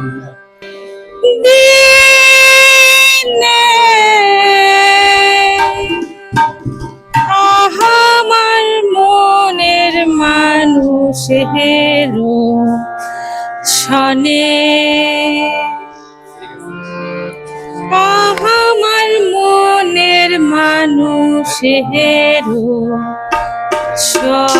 দিনে আমার মনের মানুষের শনে। আমার মনের মানুষের শনে।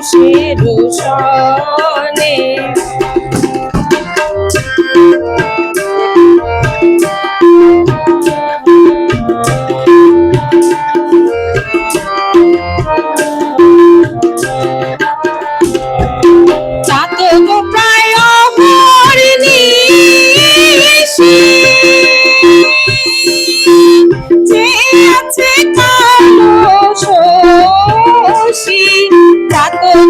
মানুষের সনে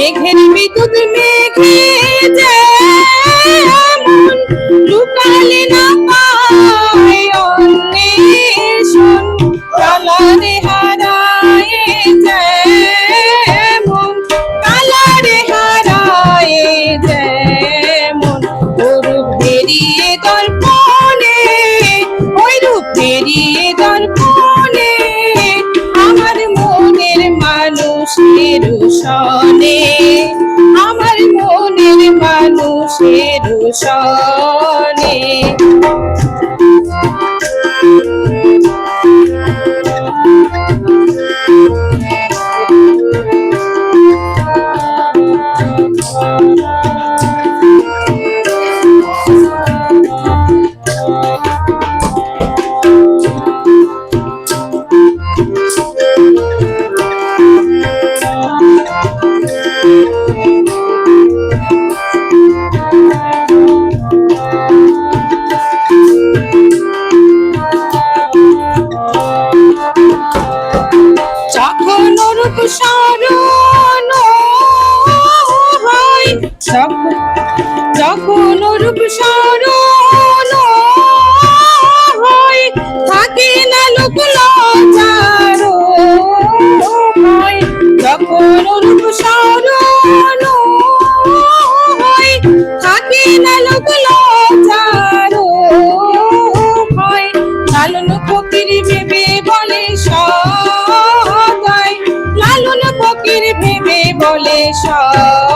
মেঘের বিদ্যুৎ মেঘে যে লুকালে না পায় অন্বেষণ যেমন যেমন ওই রূপ আমার মানুষের মানুষের সনে যখন রূপ স্মরণ হয়। যখন রূপ স্মরণ হয় থাকে না লোক show.